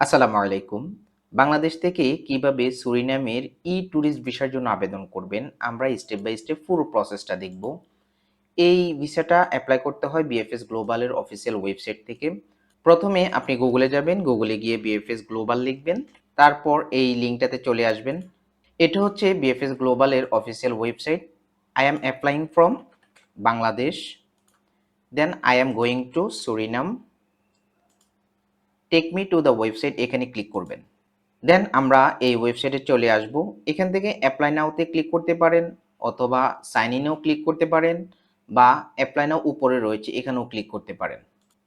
আসসালামু আলাইকুম। বাংলাদেশ থেকে কীভাবে সুরিনামের ই ট্যুরিস্ট ভিসার জন্য আবেদন করবেন, আমরা স্টেপ বাই স্টেপ পুরো প্রসেসটা দেখব। এই ভিসাটা অ্যাপ্লাই করতে হয় বিএফএস গ্লোবালের অফিসিয়াল ওয়েবসাইট থেকে। প্রথমে আপনি গুগলে যাবেন গুগলে গিয়ে বিএফএস গ্লোবাল লিখবেন, তারপর এই লিঙ্কটাতে চলে আসবেন। এটা হচ্ছে BFS গ্লোবালের official website I am applying from Bangladesh then I am going to Suriname take me to the website এখানে ক্লিক করবেন। দেন আমরা এই ওয়েবসাইটে চলে আসব। এখান থেকে অ্যাপ্লাই নাওতে ক্লিক করতে পারেন অথবা সাইন ইনেও ক্লিক করতে পারেন বা অ্যাপ্লাই নাও উপরে রয়েছে এখানেও ক্লিক করতে পারেন।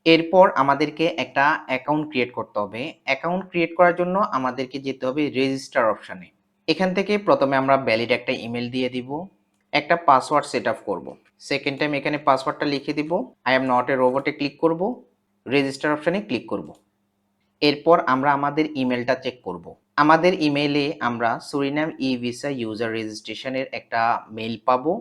এরপর আমাদেরকে একটা অ্যাকাউন্ট ক্রিয়েট করতে হবে। অ্যাকাউন্ট ক্রিয়েট করার জন্য আমাদেরকে যেতে হবে রেজিস্টার অপশানে এখান থেকে প্রথমে আমরা ভ্যালিড একটা ইমেল দিয়ে দিব। একটা পাসওয়ার্ড সেট আপ করব। সেকেন্ড টাইম এখানে পাসওয়ার্ডটা লিখে দিব। আই এম নট এ রোবটে ক্লিক করব। রেজিস্টার অপশানে ক্লিক করব। এরপর আমরা আমাদের ইমেলটা চেক করব। আমাদের ইমেইলে আমরা সুরিনাম ই ভিসা ইউজার রেজিস্ট্রেশনের একটা মেইল পাবো।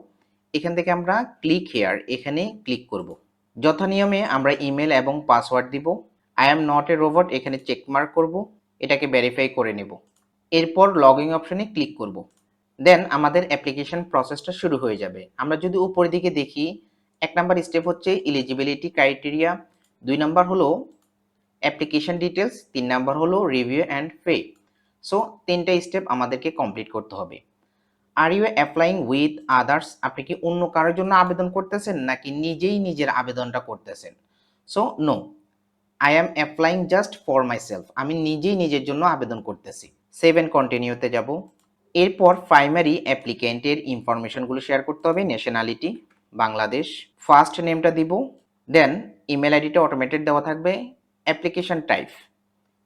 এখান থেকে আমরা ক্লিক হেয়ার এখানে ক্লিক করব। যথানিয়মে আমরা ইমেল এবং পাসওয়ার্ড দিব। I am not a robot এখানে চেক মার্ক করব। এটাকে ভেরিফাই করে নেব। এরপর লগইন অপশনে ক্লিক করব। দেন আমাদের অ্যাপ্লিকেশন প্রসেসটা শুরু হয়ে যাবে। আমরা যদি উপরের দিকে দেখি, এক নাম্বার স্টেপ হচ্ছে এলিজিবিলিটি ক্রাইটেরিয়া দুই নাম্বার হলো অ্যাপ্লিকেশন ডিটেলস তিন নাম্বার হলো রিভিউ অ্যান্ড পে সো তিনটা স্টেপ আমাদেরকে কমপ্লিট করতে হবে। Are you applying with others আপনি কি অন্য কারোর জন্য আবেদন করতেছেন নাকি নিজেই নিজের আবেদনটা করতেছেন? So no I am applying just for myself আমি নিজেই নিজের জন্য আবেদন করতেছি। সেভেন কন্টিনিউতে যাব। এরপর প্রাইমারি অ্যাপ্লিকেন্টের ইনফরমেশনগুলো শেয়ার করতে হবে। ন্যাশনালিটি বাংলাদেশ ফার্স্ট নেমটা দিব। দেন ইমেল আইডিটা অটোমেটেড দেওয়া থাকবে। Application type.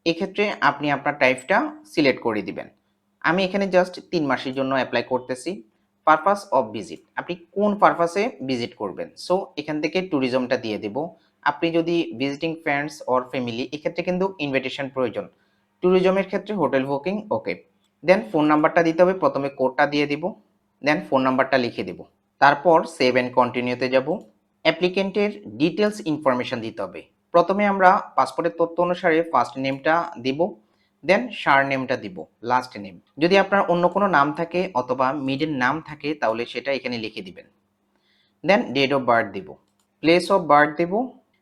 এক্ষেত্রে আপনি আপনার টাইপটা সিলেক্ট করে দিবেন। আমি এখানে জাস্ট তিন মাসের জন্য অ্যাপ্লাই করতেছি। পারপাস অফ ভিজিট আপনি কোন পারপাসে ভিজিট করবেন? সো এখান থেকে ট্যুরিজমটা দিয়ে দেব। আপনি যদি ভিজিটিং ফ্রেন্ডস অর ফ্যামিলি এক্ষেত্রে কিন্তু ইনভিটেশন প্রয়োজন। ট্যুরিজমের ক্ষেত্রে hotel booking okay then phone নাম্বারটা দিতে হবে। প্রথমে কোডটা দিয়ে দিব। দেন ফোন নাম্বারটা লিখে দেব। তারপর সেভ অ্যান্ড কন্টিনিউতে যাব। অ্যাপ্লিকেন্টের ডিটেলস ইনফরমেশন দিতে হবে। প্রথমে আমরা পাসপোর্টের তথ্য অনুসারে ফার্স্ট নেমটা দিব দেন সার নেমটা দিব লাস্ট নেম যদি আপনার অন্য কোনো নাম থাকে অথবা মিডের নাম থাকে, তাহলে সেটা এখানে লিখে দিবেন। দেন ডেট অফ বার্থ দিব প্লেস অফ বার্থ দিব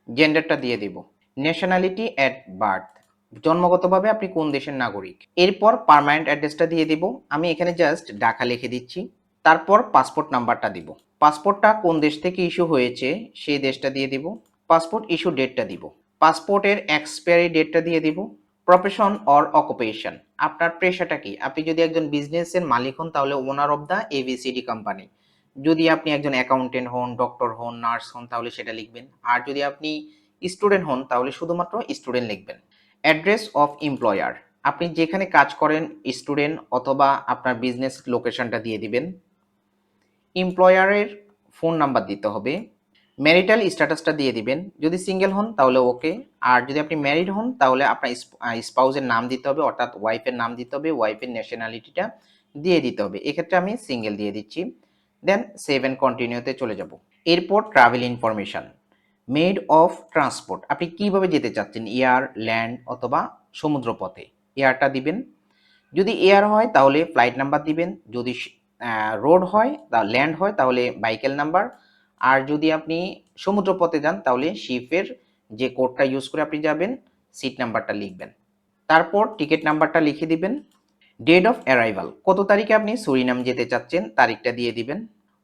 জেন্ডারটা দিয়ে দিব ন্যাশনালিটি অ্যাট বার্থ জন্মগতভাবে আপনি কোন দেশের নাগরিক? এরপর পার্মানেন্ট অ্যাড্রেসটা দিয়ে দিব, আমি এখানে জাস্ট ঢাকা লিখে দিচ্ছি। তারপর পাসপোর্ট নাম্বারটা দিব পাসপোর্টটা কোন দেশ থেকে ইস্যু হয়েছে, সেই দেশটা দিয়ে দিব। পাসপোর্ট ইস্যু ডেটটা দিব। পাসপোর্টের এক্সপায়ারি ডেটটা দিয়ে দিব। Profession or occupation. আপনার পেশাটা কি? আপনি যদি একজন বিজনেসের মালিক হন, তাহলে owner of the ABCD company যদি আপনি একজন অ্যাকাউন্টেন্ট হন ডক্টর হন নার্স হন, তাহলে সেটা লিখবেন। আর যদি আপনি স্টুডেন্ট হন, তাহলে শুধুমাত্র স্টুডেন্ট লিখবেন। অ্যাড্রেস অফ এমপ্লয়ার আপনি যেখানে কাজ করেন স্টুডেন্ট অথবা আপনার বিজনেস লোকেশনটা দিয়ে দিবেন। এমপ্লয়ারের ফোন নাম্বার দিতে হবে। ম্যারিটাল স্ট্যাটাসটা দিয়ে দিবেন। যদি সিঙ্গেল হন, তাহলে ওকে আর যদি আপনি ম্যারিড হন, তাহলে আপনার স্পাউসের নাম দিতে হবে, অর্থাৎ ওয়াইফের নাম দিতে হবে ওয়াইফের ন্যাশনালিটিটা দিয়ে দিতে হবে। এক্ষেত্রে আমি সিঙ্গেল দিয়ে দিচ্ছি। দেন সেভেন কন্টিনিউতে চলে যাব। এরপর travel information mode of transport আপনি কীভাবে যেতে চাচ্ছেন? এয়ার ল্যান্ড অথবা সমুদ্রপথে। এয়ারটা দিবেন। যদি এয়ার হয়, তাহলে ফ্লাইট নাম্বার দিবেন। যদি রোড হয় ল্যান্ড হয়, তাহলে বাইকেল নাম্বার আর যদি আপনি সমুদ্রপথে যান, তাহলে শিপের যে কোডটা ইউজ করে আপনি যাবেন সিট নাম্বারটা লিখবেন। তারপর টিকিট নাম্বারটা লিখে দিবেন। ডেট অফ অ্যারাইভাল কত তারিখে আপনি সুরিনাম যেতে চাচ্ছেন, তারিখটা দিয়ে দিবেন।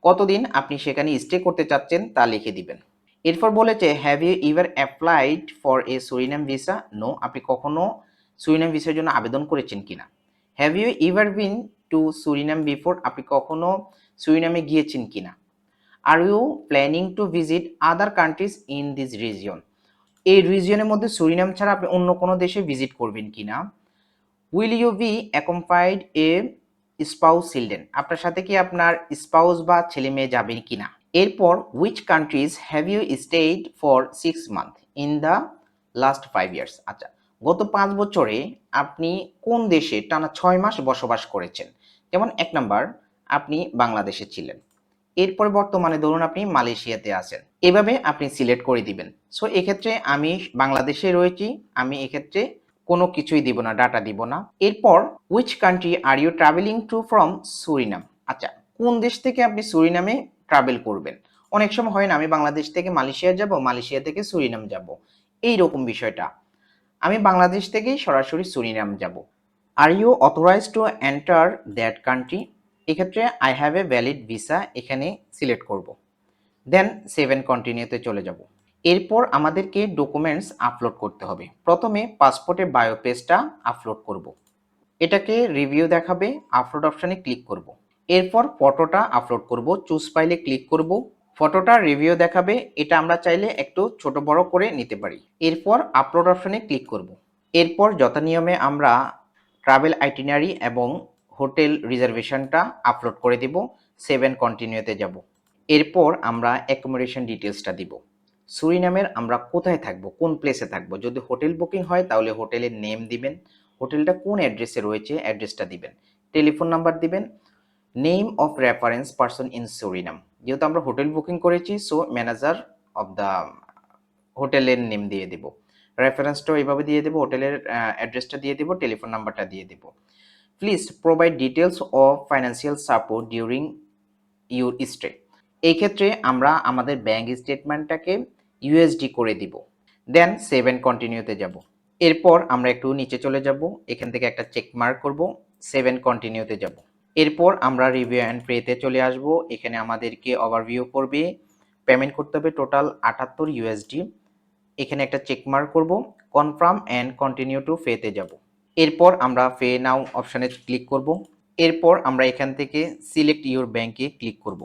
কতদিন আপনি সেখানে স্টে করতে চাচ্ছেন, তা লিখে দিবেন। এরপর বলেছে have you ever applied for a Suriname visa no আপনি কখনো সুরিনাম ভিসার জন্য আবেদন করেছেন কিনা? Have you ever been to Suriname before আপনি কখনো সুরিনামে গিয়েছেন কিনা? Are you planning to visit other countries in this region এই রিজিয়নের মধ্যে সুরিনাম ছাড়া আপনি অন্য কোনো দেশে ভিজিট করবেন কি না will you be accompanied a spouse children আপনার সাথে কি আপনার স্পাউস বা ছেলে মেয়ে যাবেন কি না এরপর which countries have you stayed for six month in the last five years আচ্ছা গত পাঁচ বছরে আপনি কোন দেশে টানা ছয় মাস বসবাস করেছেন? যেমন এক নাম্বার, আপনি বাংলাদেশে ছিলেন। এরপর বর্তমানে ধরুন আপনি মালয়েশিয়াতে আছেন। এভাবে আপনি সিলেক্ট করে দিবেন। সো এক্ষেত্রে আমি বাংলাদেশে রয়েছি, আমি এক্ষেত্রে কোনো কিছুই দিব না ডাটা দিব না। এরপর which country are you travelling to from Suriname আচ্ছা কোন দেশ থেকে আপনি সুরিনামে ট্রাভেল করবেন? অনেক সময় হয় না, আমি বাংলাদেশ থেকে মালয়েশিয়া যাব, মালয়েশিয়া থেকে সুরিনাম যাব। এই রকম বিষয়টা। আমি বাংলাদেশ থেকেই সরাসরি সুরিনাম যাব। Are you authorize to enter that country এক্ষেত্রে I have a valid visa এখানে সিলেক্ট করব। দেন সেভেন কন্টিনিউতে চলে যাব। এরপর আমাদেরকে ডকুমেন্টস আপলোড করতে হবে। প্রথমে পাসপোর্টের বায়ো পেজটা আপলোড করব। এটাকে রিভিউ দেখাবে আপলোড অপশানে ক্লিক করব। এরপর ফটোটা আপলোড করব চুজ ফাইলে ক্লিক করব। ফটোটা রিভিউ দেখাবে, এটা আমরা চাইলে একটু ছোট বড় করে নিতে পারি। এরপর আপলোড অপশানে ক্লিক করব। এরপর যথানিয়মে আমরা ট্রাভেল আইটিনারি এবং হোটেল রিজার্ভেশনটা আপলোড করে দিব সেভেন কন্টিনিউতে যাব। এরপর আমরা অ্যাকোমোডেশন ডিটেলসটা দিব। সুরিনামের আমরা কোথায় থাকব, কোন প্লেসে থাকব? যদি হোটেল বুকিং হয়, তাহলে হোটেলের নেম দিবেন। হোটেলটা কোন অ্যাড্রেসে রয়েছে অ্যাড্রেসটা দিবেন। টেলিফোন নাম্বার দিবেন। Name of reference person in Suriname যেহেতু আমরা হোটেল বুকিং করেছি সো ম্যানেজার অফ দ্য হোটেলের নেম দিয়ে দেব। রেফারেন্সটাও এইভাবে দিয়ে দেবো, হোটেলের অ্যাড্রেসটা দিয়ে দেবো টেলিফোন নাম্বারটা দিয়ে দেবো। Please provide details of financial support during your stay এই ক্ষেত্রে আমরা আমাদের ব্যাংক স্টেটমেন্টটাকে ইউএসডি করে দিব। দেন সেভেন কন্টিনিউতে যাব। এরপর আমরা একটু নিচে চলে যাব। এখান থেকে একটা চেক মার্ক করব। সেভেন কন্টিনিউতে যাব। এরপর আমরা রিভিউ অ্যান্ড পেতে চলে আসব। এখানে আমাদেরকে ওভারভিউ করবে। পেমেন্ট করতে হবে টোটাল আটাত্তর ইউএসডি এখানে একটা চেক মার্ক করব। কনফার্ম অ্যান্ড কন্টিনিউ টু ফেতে যাব। এরপর আমরা ফে নাও অপশানে ক্লিক করব। এরপর আমরা এখান থেকে সিলেক্ট ইউর ব্যাঙ্কে ক্লিক করব।